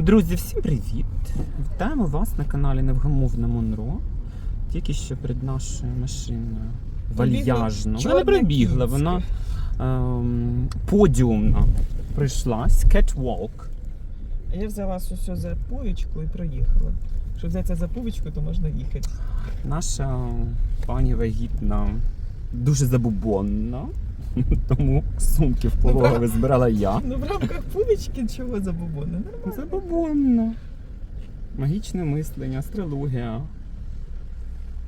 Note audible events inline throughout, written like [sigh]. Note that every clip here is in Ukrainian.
Друзі, всім привіт! Вітаємо вас на каналі Невгамовна Монро. Тільки що перед нашою машиною вальяжно. Вона не кіцька. вона ем, подіумно прийшлась. Catwalk. Я взяла ось за пувічку і проїхала. Якщо взяти за пувічку, то можна їхати. Наша пані вагітна дуже забубонна. [laughs] Тому сумки в пологові збирала я. Ну в рамках пувічки чого забобони? Нормально. Забобонно. Магічне мислення, астрологія.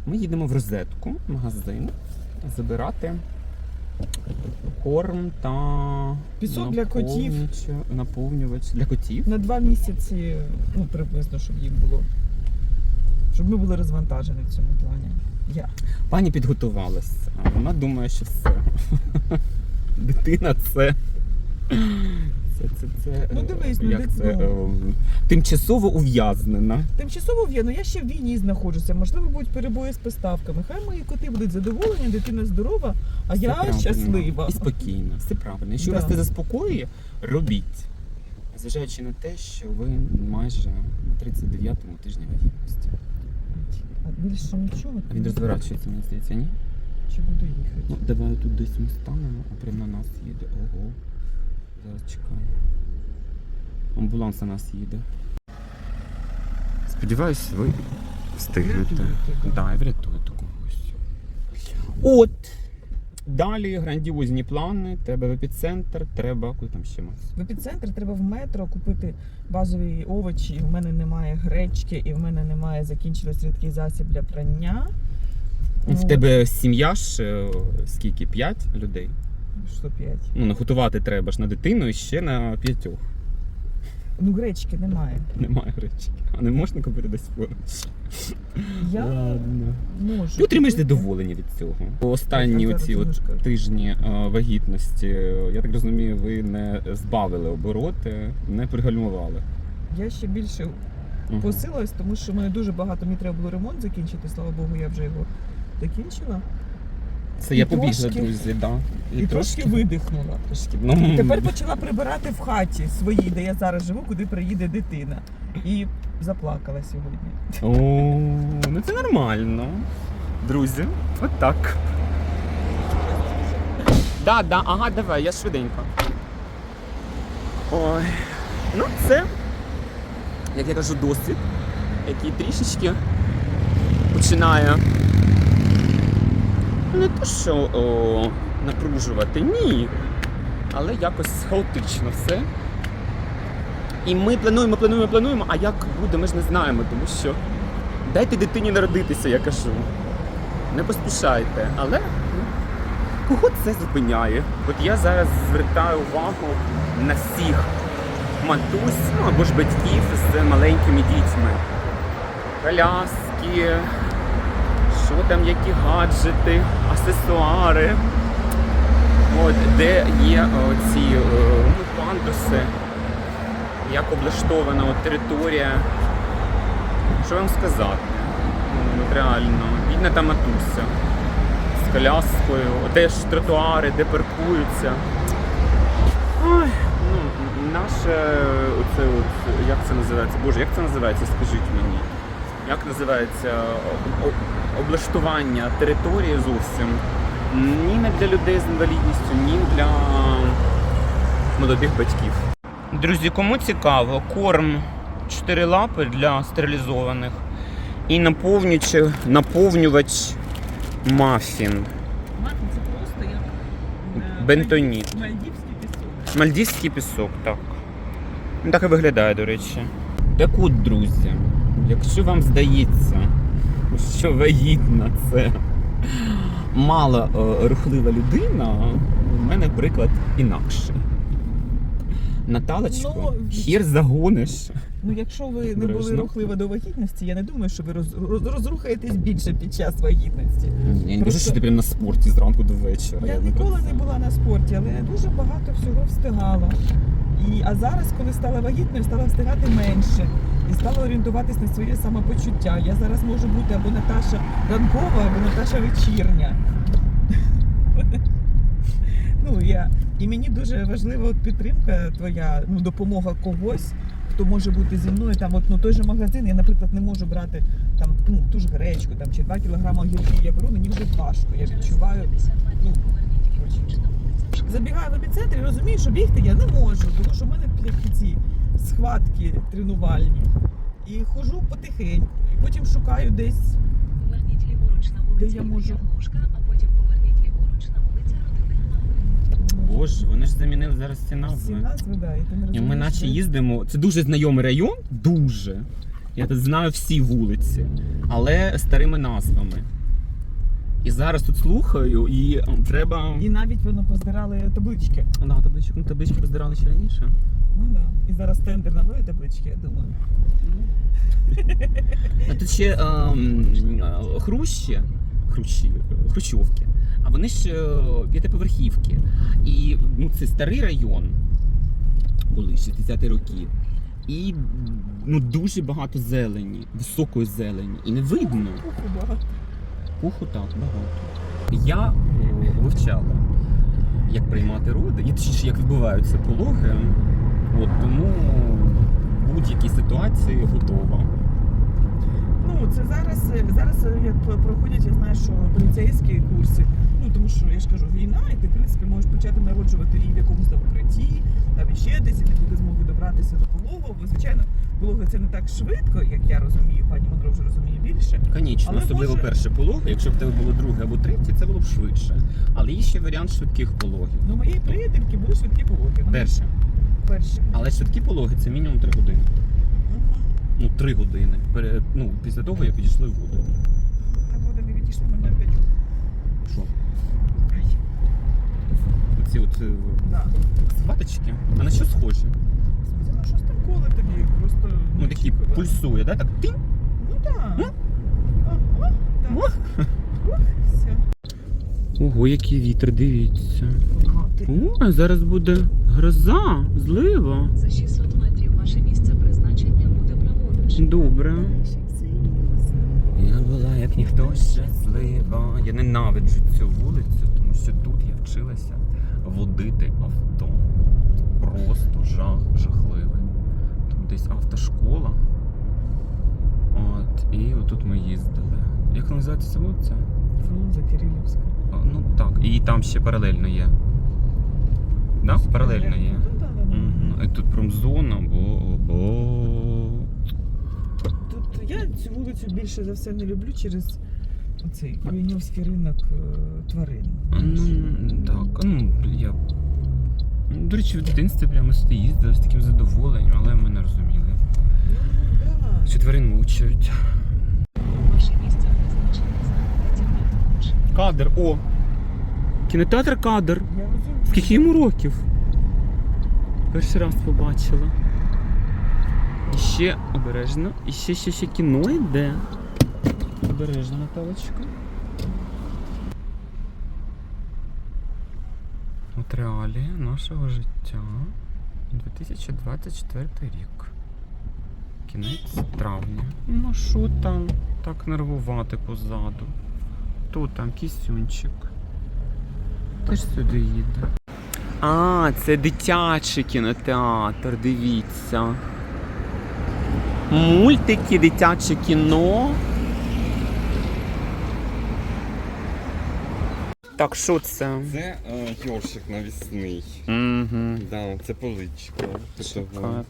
Ми їдемо в розетку, магазин, забирати корм та Пісок для котів. Наповнювач для котів. На два місяці, ну приблизно, щоб їм було. Щоб ми були розвантажені в цьому плані. Я. Пані підготувалася. Вона думає, що все. [laughs] Дитина це. Це, це, це, Ну, е, дивись, ну, як це, ну. е, тимчасово ув'язнена. Тимчасово в'є, ну я ще в війні знаходжуся. Можливо, будуть перебої з поставками. Хай мої коти будуть задоволені, дитина здорова, а Все я правильно. щаслива. І спокійно, все правильно. Якщо Да. вас це заспокоює, робіть. Зважаючи на те, що ви майже на 39-му тижні вагітності. А більше нічого. А він розворачується, мені здається, ні? Чи буде їхати? Ну, давай тут десь ми станемо, а прямо на нас їде. Ого. Зараз чекаю. Амбуланс на нас їде. Сподіваюсь, ви встигнете. Врятуєте, да. Да, і врятуєте когось. От. Далі грандіозні плани. Треба в епіцентр, треба куди там ще мати. В епіцентр треба в метро купити базові овочі. В мене немає гречки і в мене немає закінчилось рідкий засіб для прання. В тебе сім'я ж е, скільки? П'ять людей? Що п'ять? Ну, наготувати треба ж на дитину і ще на п'ятьох. Ну гречки немає. Немає речі. А не можна купити десь поруч. Я Ладно. можу. Ти отримаєш купити. задоволення від цього. Останні Так, оці от тижні е, вагітності, я так розумію, ви не збавили обороти, не пригальмували. Я ще більше Мгм. посилилась, тому що мене дуже багато мені треба було ремонт закінчити. Слава Богу, я вже його закінчила. Це І я побігла, трошки- друзі, да. І, трошки видихнула. трошки. Ну, І тепер почала прибирати в хаті своїй, де я зараз живу, куди приїде дитина. І заплакала сьогодні. О, ну це нормально. Друзі, от так. Да, да, ага, давай, я швиденько. Ой. Ну, це, як я кажу, досвід, який трішечки починає. Не те, що о, напружувати, ні. Але якось хаотично все. І ми плануємо, плануємо, плануємо, а як буде, ми ж не знаємо, тому що дайте дитині народитися, я кажу. Не поспішайте. Але ну, кого це зупиняє? От я зараз звертаю увагу на всіх матусь, ну або ж батьків з маленькими дітьми. Коляски, що там, які гаджети, аксесуари. От, де є ці ну, пандуси, як облаштована от територія. Що вам сказати? Ну, реально, бідна та матуся з коляскою, де ж тротуари, де паркуються. Ну, наше оце от, як це називається? Боже, як це називається, скажіть мені. Як називається облаштування території зовсім? Ні не для людей з інвалідністю, ні для молодих батьків. Друзі, кому цікаво, корм 4 лапи для стерилізованих і наповнювач, наповнювач мафін. Мати, це просто як е, Бентоніт. Мальдівський пісок. Мальдівський пісок, так. Ну, Так і виглядає, до речі. Так от, друзі, якщо вам здається, що вагітна це мало е, рухлива людина, у мене приклад інакший. Наталочку, Ну, хір загониш. Ну, якщо ви не були рухлива до вагітності, я не думаю, що ви роз, роз- розрухаєтесь більше під час вагітності. Я не кажу, що ти прям на спорті зранку до вечора. Я не ніколи не була на спорті, але я дуже багато всього встигала. І, а зараз, коли стала вагітною, стала встигати менше і стала орієнтуватись на своє самопочуття. Я зараз можу бути або Наташа ранкова, або Наташа вечірня. Ну, я, і мені дуже важлива от підтримка твоя, ну, допомога когось хто може бути зі мною. Там, от, ну, той же магазин, я, наприклад, не можу брати там, ну, ту ж гречку там, чи 2 кг огірків. Я беру, мені вже важко. Я відчуваю. Ну. Забігаю в епіцентр і розумію, що бігти я не можу, тому що в мене ці схватки тренувальні. І ходжу потихеньку. І потім шукаю десь. Поверніть ліворуч на Де я можу? Янушка, а потім поверніть ліворуч на вулиці Родини Боже, вони ж замінили зараз ці Всі назви. назви, да, і ти не І розумієш. ми наче їздимо. Це дуже знайомий район, дуже. Я тут знаю всі вулиці, але старими назвами. І зараз тут слухаю, і треба. І навіть воно поздирали таблички. Да, таблички, ну, таблички поздирали ще раніше. Ну да. І зараз тендер на нові таблички, я думаю. А тут ще ем, е, хрущі, хрущі, е, хрущовки, а вони ж е, п'ятиповерхівки. І ну, це старий район, були 60-ті роки. І ну, дуже багато зелені, високої зелені. І не видно. Багато. Пуху так, багато. Я е, вивчала, як приймати роди, і точніше, як відбуваються пологи. От, тому в будь-якій ситуації готова. Ну, це зараз, е, зараз е, проходять, я знаю, що поліцейські курси. Ну, тому що я ж кажу, війна, і ти, в принципі, можеш почати народжувати і в якомусь там укритті, там іще десь, і не буде змоги добратися до пологу. Бо, звичайно, пологи це не так швидко, як я розумію, пані Мондро вже розуміє більше. Але особливо може- перше пологи. Якщо б в тебе було друге або третє, це було б швидше. Але є ще варіант швидких пологів. Ну, моєї приятельки були швидкі пологи. Вони Перше. перші. Але швидкі пологи це мінімум 3 години. Ну, 3 години. Ну, після того, як відійшли води. Та води не відійшли мене опять. Що? Ай, Оці от е, да. схваточки. А на що схожі? Ну, щось там коле тобі, просто Ну такі пульсує, да? Так тинь. Ну так. О, о, все. Ого, який вітер, дивіться. О, зараз буде гроза, злива. За 600 метрів ваше місце призначення буде праворуч. Добре. Я була як ніхто щаслива. Я ненавиджу цю вулицю, тому що тут я вчилася водити авто. Просто жах жахливий. Тут десь автошкола. От, і отут ми їздили. Як називається вулиця? Фрунзе Кирилівська. Ну так, і там ще паралельно є. Да? Паралельно є. І тут промзона, бо. бо... Тут я цю вулицю більше за все не люблю через оцей Куєнівський ринок е, тварин. Ну, так, ну, я. ну, До речі, в дитинстві прямо сюди їздили з таким задоволенням, але ми не розуміли. Ну, да. Що тварин мучають. Ваше місце призначення знаходиться. Кадр, о! Кінотеатр кадр. Я розумію. Скільки йому років? Перший раз побачила. І ще обережно. І ще ще ще кіно йде. Обережно, Наталочка. От реалії нашого життя. 2024 рік. Кінець травня. Ну що там так нервувати позаду? Тут там кісюнчик. Теж сюди їде. А, це дитячий кінотеатр, дивіться. Мультики, дитяче кіно. Так, що це? Це е, йоршик навісний. Угу. Да, це поличка. кутова.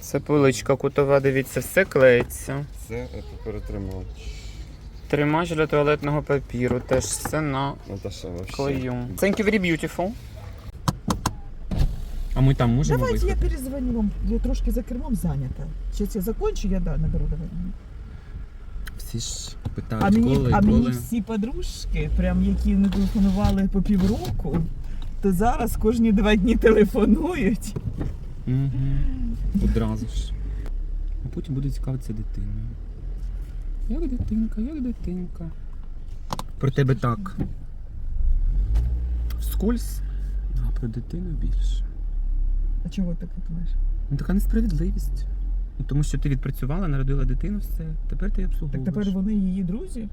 Це поличка кутова, дивіться, все клеїться. Це е, перетримач. Тримач для туалетного папіру, теж все на Наташа вообще. клею. Thank you very beautiful. А ми там можемо Давайте я перезвоню вам. Я трошки за кермом зайнята. Зараз я закончу, я да, наберу давай. Всі ж А мені, коли, а коли. мені всі подружки, прям які не телефонували по півроку, то зараз кожні два дні телефонують. Угу. Одразу ж. А потім буде цікавитися дитиною. Як дитинка, як дитинка. Про тебе так. Вскользь, а про дитину більше. А чого ти так думаєш? Ну така несправедливість. Тому що ти відпрацювала, народила дитину, все. Тепер ти її Так обслуговуєш. тепер вони її друзі?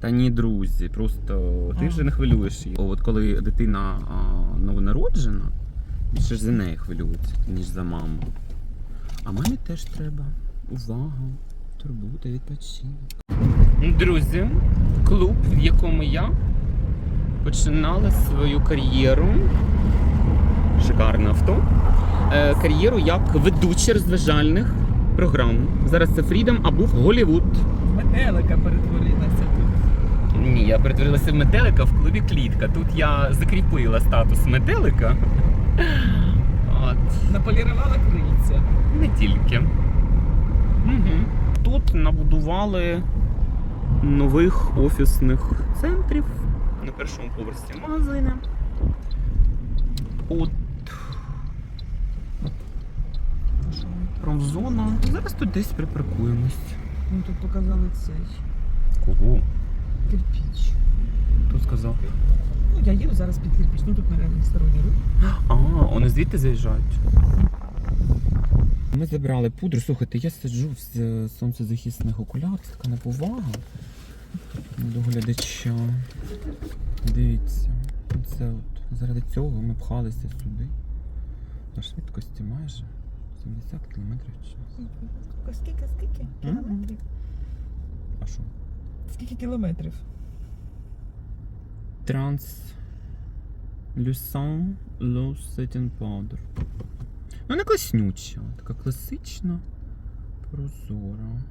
Та ні, друзі, просто ти А. вже не хвилюєш її. От коли дитина а, новонароджена, більше ж за неї хвилюється, ніж за маму. А мамі теж треба. Увага, турбота, відпочинок. Друзі, клуб, в якому я починала свою кар'єру. Шикарне авто. Е, кар'єру як ведуча розважальних програм. Зараз це Фрідом, а був Голівуд. Метелика перетворилася тут. Ні, я перетворилася в метелика в клубі Клітка. Тут я закріпила статус метелика. От. Наполірувала крильця. Не тільки. Угу. Тут набудували нових офісних центрів. На першому поверсі магазини. От промзона. Зараз тут десь припаркуємось. Ну тут показали цей Кого? кирпіч. Хто сказав? Ну, я їду зараз під кирпіч, ну тут нереально сторонній рух. А, вони звідти заїжджають. Ми забрали пудру. Слухайте, я сиджу в сонцезахисних окулярах, така неповага до глядача. Дивіться, це от заради цього ми пхалися сюди. На швидкості майже 70 км в час. Скільки, скільки? Кілометрів? А що? Скільки кілометрів? Транс Люсан Low Setting Powder. Ну, не класнюча, така класична, прозора.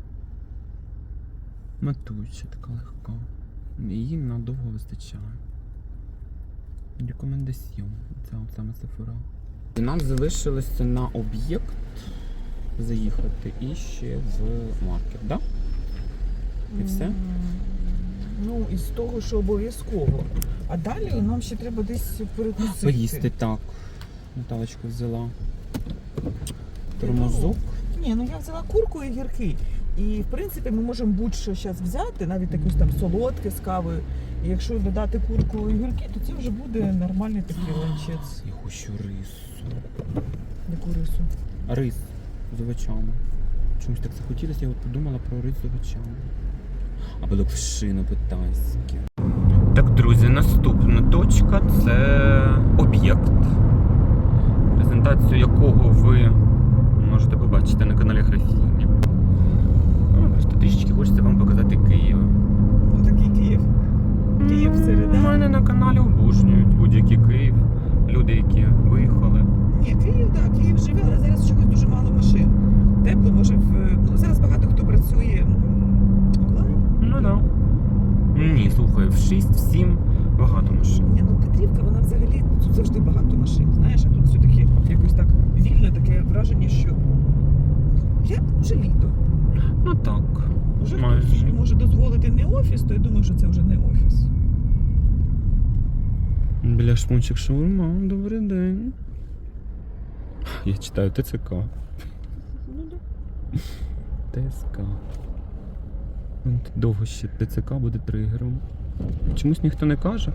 Матуюча, така легка. Її надовго вистачає. Рекомендаціон. Це от саме Сефора. І нам залишилося на об'єкт заїхати і ще в маркет, так? Да? І все? Ну, із того, що обов'язково. А далі нам ще треба десь перекусити. Поїсти так. Наталочка взяла тормозок. Ні, ну я взяла курку і гірки. І в принципі ми можемо будь-що зараз взяти, навіть якусь там солодке з кавою. І якщо додати курку і гірки, то це вже буде нормальний такий ланчець. Я хочу рису. Яку рису. Рис з овочами. Чомусь так захотілося, я от подумала про рис з овочами. Або лапшину по-тайськи. Так, друзі, наступна точка це об'єкт. Презентацію якого ви можете побачити на каналі Графіні. Ну, трішечки хочеться вам показати Київ. Ну такий Київ. Київ У мене на каналі обожнюють будь-який Київ. Люди, які виїхали. Ні, Київ, так, Київ живе, але зараз чогось дуже мало машин. Тепло, може, в ну зараз багато хто працює онлайн. Ну да. Ні, слухай, в 6-7 багато машин. Ні, ну Петрівка, вона взагалі тут завжди багато машин. Знаєш, а тут все-таки якось так вільно, таке враження, що як вже літо. Ну так. Вже хтось собі може дозволити не офіс, то я думаю, що це вже не офіс. Біля шпунчик шаурма, добрий день. Я читаю ТЦК. Ну да. ТСК. Довго ще ТЦК буде тригером. Чомусь ніхто не каже,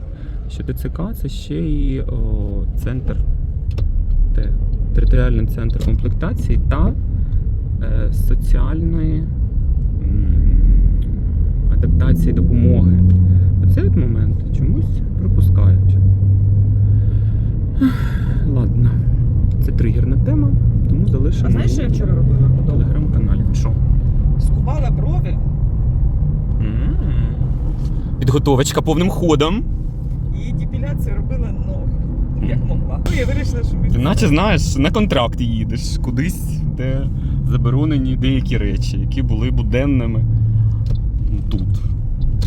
що ТЦК це ще і о, центр територіальний центр комплектації та соціальної адаптації допомоги. Оцей от момент чомусь пропускають. Ладно, це тригерна тема, тому залишимо А знаєш, що я вчора робила вдома? телеграм-каналі. Що? Скувала брови Підготовочка повним ходом. і депіляцію робила ног. Як могла. Ну, я вирішила, що ми Ти наче знаєш, на контракт їдеш кудись, де заборонені деякі речі, які були буденними тут.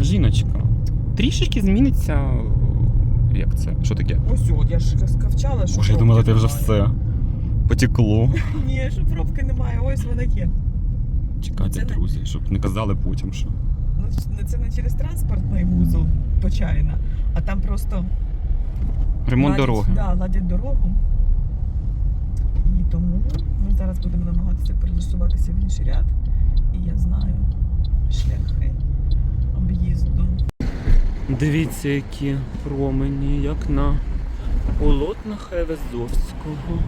Жіночка, трішечки зміниться. Як це? Що таке? Ось от, я ж скавчала, що. Боже, я думала, ти вже все потекло. [laughs] Ні, що пробки немає, ось вона є. Чекайте, Це не- друзі, щоб не казали потім, що. Ну, це- не через транспортний вузол почайна, а там просто Ремонт ладять- дороги. Да, ладять дорогу. І тому зараз будемо намагатися перелаштуватися в інший ряд. І я знаю шляхи об'їзду. Дивіться, які промені, як на полотнах Евезовського.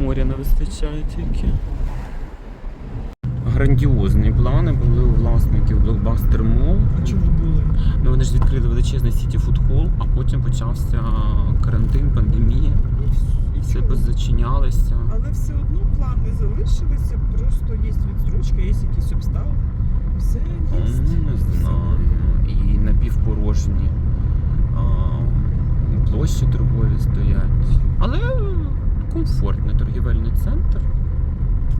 Моря не вистачає тільки. Грандіозні плани були у власників Blockbuster Mall. А чому були? Ну, вони ж відкрили величезний Food Hall, а потім почався карантин, пандемія. Все нічого. позачинялися. Але все одно плани залишилися, просто є відстрочка, є якісь обставини. Все є. Не знаю. І напівпорожні а, площі торгові стоять. Але комфортний торгівельний центр.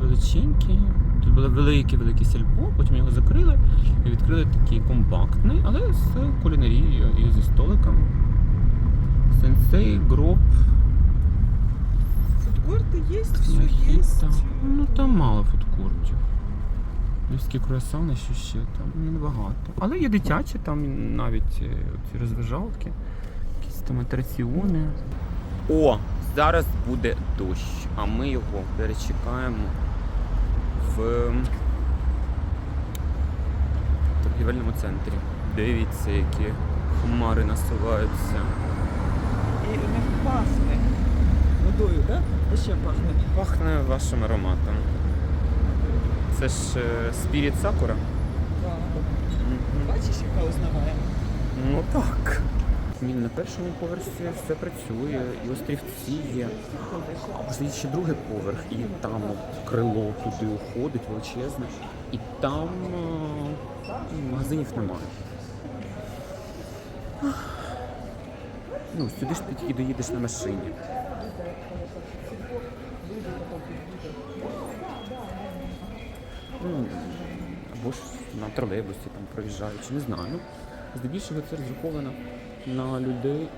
Величенький. Тут було велике велике сільпо, потім його закрили і відкрили такий компактний, але з кулінарією і зі столиками. Сенсей, гроб, Фудкорти є, все є. Мохіто. Ну там мало фудкортів. Львівські круасани, що ще там небагато. Але є дитячі, там навіть е, ці розважалки, якісь там атракціони. О, зараз буде дощ, а ми його перечекаємо в торгівельному центрі. Дивіться, які хмари насуваються. І не пахне водою, так? Да? Ще пахне. Пахне вашим ароматом. Це ж е, спіріт сакура. Так. Бачиш, яка узнаває? Ну так. Ні, на першому поверсі все працює, і острівці є. А може є ще другий поверх, і там от крило туди уходить величезне. І там е, магазинів немає. Ну, сюди ж ти тільки доїдеш на машині. Ну, або ж на тролейбусі там проїжджаючи, не знаю. Ну, здебільшого це розраховано на людей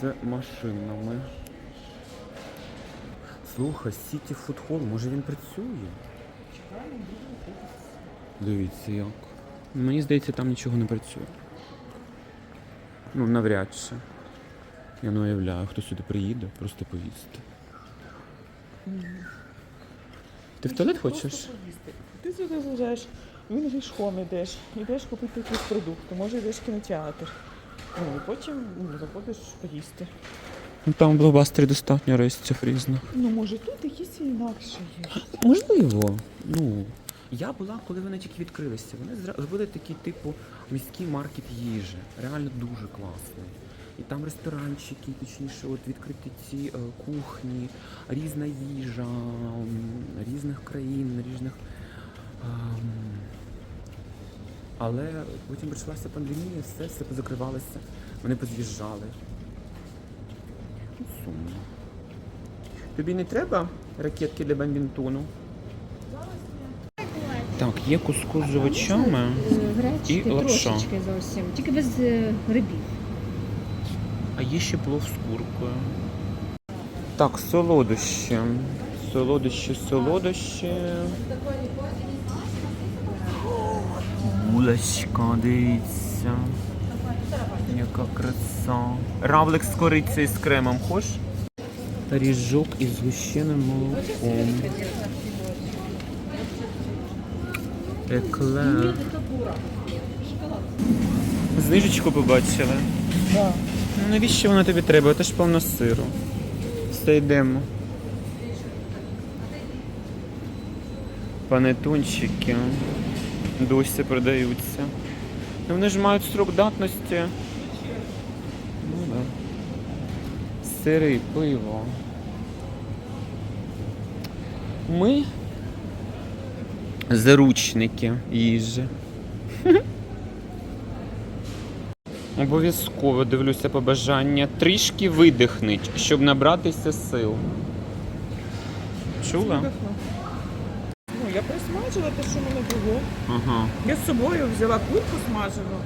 з машинами. Слухай, Food Hall, може він працює? Дивіться як. Мені здається, там нічого не працює. Ну, навряд чи. Я не уявляю, хто сюди приїде, просто поїсти. Ти в туалет хочеш? Ти сюди заїжджаєш, він пішком йдеш, йдеш купити якісь продукти, може йдеш в кінотеатр. Ну, і потім ну, заходиш поїсти. Ну там в блокбастері достатньо рейсів різних. Ну, може, тут якісь інакше є. Можливо. Ну. Я була, коли вони тільки відкрилися. Вони зра- зробили такий типу міський маркет їжі. Реально дуже класний. І там ресторанчики, точніше, от відкриті ці е, кухні, різна їжа м, різних країн, різних. Але потім почалася пандемія, все, все позакривалося. Вони поз'їжджали. Сумно. Тобі не треба ракетки для бамбінтону? Так, є кускус з овочами. І лапша. трошечки зовсім, тільки без е, грибів. А є ще плов з куркою. Так, солодощі. Солодощі, солодощі. Булочка, дивіться. Яка краса. Равлик з корицею з кремом, хоч? Ріжок із згущеним молоком. Еклер. Знижечку побачили. Да. Ну навіщо воно тобі треба? Це ж повно сиру. Все йдемо. Панетончики досі продаються. Ну вони ж мають срок датності. Ну да. Сири, пиво. Ми заручники їжі. [laughs] Обов'язково дивлюся побажання. Трішки видихнуть, щоб набратися сил. Чула? Ну, я присмажила те, що мене було. Ага. Я з собою взяла курку смажену,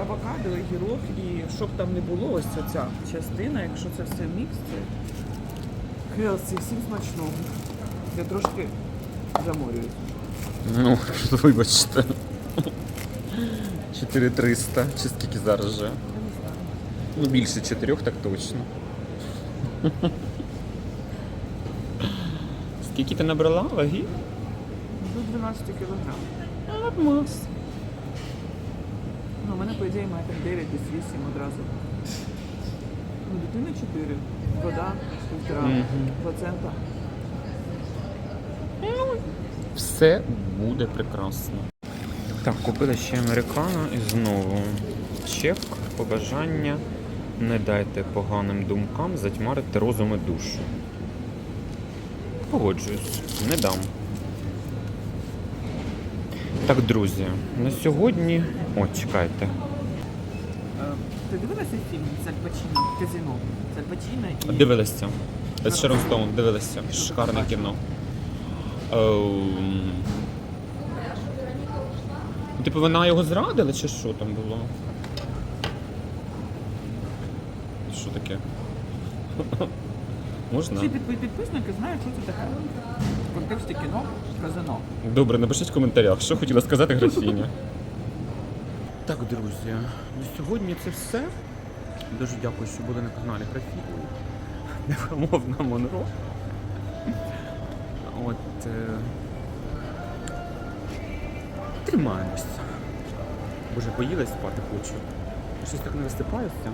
авокадо, гірок і щоб там не було ось ця частина, якщо це все мікс, це хелсі, всім смачного. Я трошки заморююсь. Ну, [laughs] вибачте. 4300. Чи скільки зараз же? Ну, більше 4, так точно. Скільки ти набрала ваги? До 12 кілограм. Нормас. Ну, у мене, по ідеї, має там 9 десь 8 одразу. Ну, дитина 4, вода, півтора Мгм. процента. Все буде прекрасно. Так, купили ще американо і знову чек, побажання. Не дайте поганим думкам затьмарити розум і душу. погоджуюсь, не дам. Так, друзі, на сьогодні. О, чекайте. Ти дивилася фільм з Аль Пачіно, казино? З і Дивилися. З Шерон Стоун дивилися. Шикарне кіно. Ем... Типу, вона його зрадила чи що там було? Що таке? [laughs] Можна? всі підпи- підписники знають, що це таке. Контексті кіно казино. Добре, напишіть в коментарях, що хотіла сказати графіня. Так, друзі, на сьогодні це все. Дуже дякую, що були на каналі Графіні. Невгамовна Монро. От. Е... Тримаємось. Боже, поїла спати хочу. Щось так не висипаюся.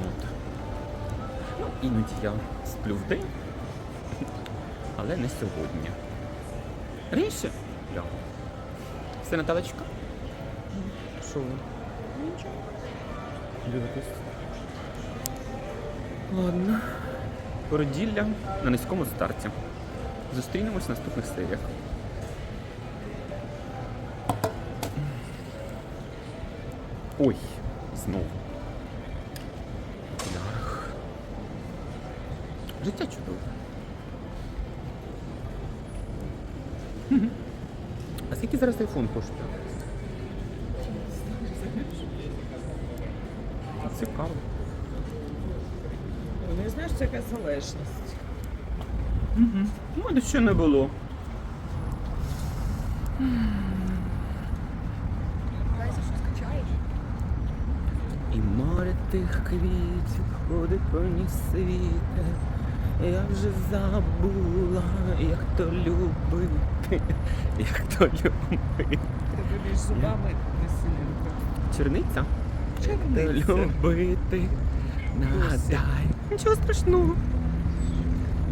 От. Ну, іноді я сплю в день але не сьогодні. Раніше лягу. Все, Наталочка? Що ви? Нічого. Дивитесь. Ладно. Породілля на низькому старті. Зустрінемось в наступних серіях. Ой, знову. Життя чудове. Скільки зараз айфон коштує? Цікаво. Не знаєш, це якась залежність. Угу. У мене ще не було. І море тих квітів ходить по ній світе. Я вже забула, як то любити, як то любити. Тебе між зубами не сильно. Черниця? Черниця. любити. Нагадай. Нічого страшного.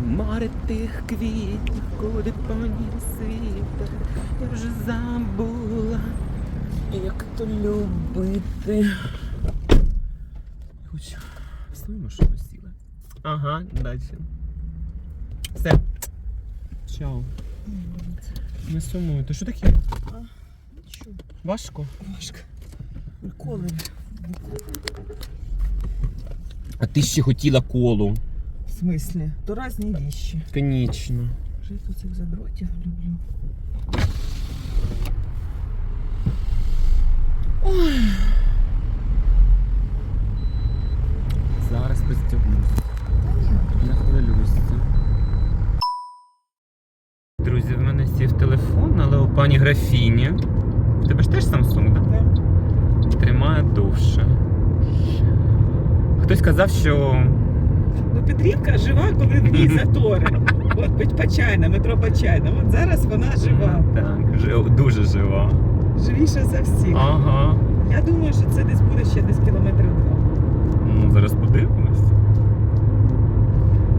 Море тих квітів, куди по ній світе. Я вже забула, як то любити. Хоч свою машину сіла. Ага, далі. Чао. Не сумуйте. Що таке? Нічого, Важко? важко. Ніколи. А ти ще хотіла колу. В смислі? То різні віщі. Конечно. Жити цих задротів люблю. Зараз пристягнусь. Не хвилюйся. Друзі, в мене сів телефон, але у пані графіні. В тебе ж теж Samsung, так? Так. Тримає довше. Хтось казав, що Ну, Петрівка жива, коли в ній затори. [laughs] От Почайна, метро Почайна. От зараз вона жива. так, дуже жива. Живіша за всіх. Ага. Я думаю, що це десь буде ще десь кілометрів два. Ну, зараз подивимось.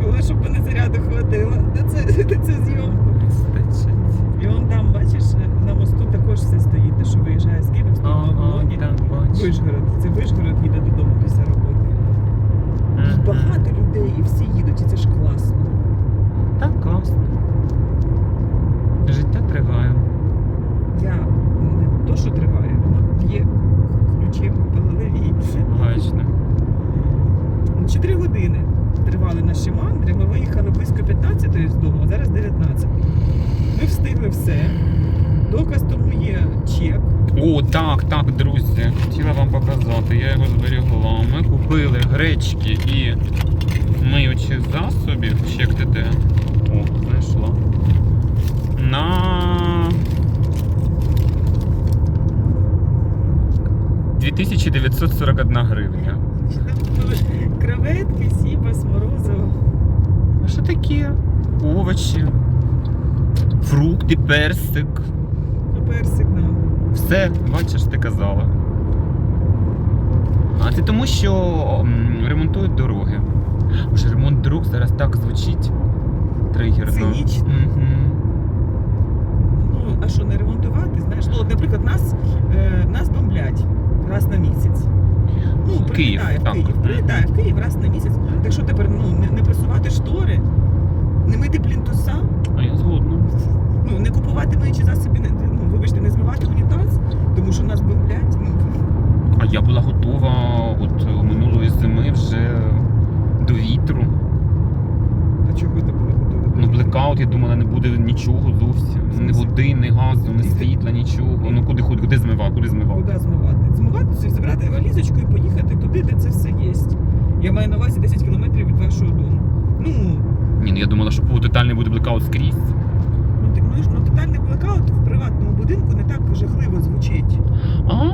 Головне, щоб мене заряду хватило. На це, [laughs] на цю зйомку. Вистачить. І вон там, бачиш, на мосту також все стоїть, те, що виїжджає з Києва, стоїть на Ага, оболоні. так, бачу. Вишгород. Це Вишгород їде додому після роботи. І багато людей, і всі їдуть, і це ж класно. Так, класно. Життя триває. Я не то, що триває, воно б'є ключем по голові. Гачно. Чотири години тривали наші мандри. Ми виїхали близько 15 з дому, а зараз 19. Ми встигли все. Доказ тому є чек. Так, так, друзі. Хотіла вам показати, я його зберігла. Ми купили гречки і миючих засобів. Ти де? О, знайшла. На 2941 гривня. Креветки, сібас, морозиво. А що таке? Овочі, фрукти, персик. Все, бачиш, ти казала. А це тому, що м, ремонтують дороги. Боже, ремонт дорог зараз так звучить тригерно. Цинічно. Мгм. Ну, а що не ремонтувати? Знаєш, ну, от, наприклад, нас, е, нас бомблять раз на місяць. Ну, Київ, прилітає в так. Київ, прилітає в Київ раз на місяць. Так що тепер ну, не, не пресувати штори, купити плінтуса, А я згодна. ну не купувати миючі засоби, не- ну вибачте, не змивати унітаз, тому що нас бомблять. Ну, А я була готова от минулої зими вже до вітру. а чого ти була готова? Ну, блекаут, я думала, не буде нічого зовсім. Ні води, ні газу, ні світла, нічого. Ну куди куди, куди змивати? Куди змивати? Куди змивати? Змивати, забрати валізочку і поїхати туди, де це все є. Я маю на увазі 10 кілометрів від вашого дому. Ну, Ні, ну я думала, що тотальний буде блекаут скрізь. Ну ну, тотальний блокаут в приватному будинку не так жахливо звучить. А,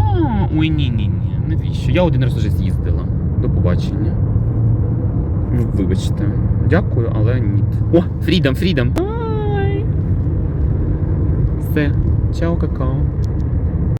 ой, ні, ні, ні. Навіщо? Я один раз вже з'їздила. До побачення. Ну, вибачте. Дякую, але ні. О, фрідом, фрідом. Все. Чао, какао.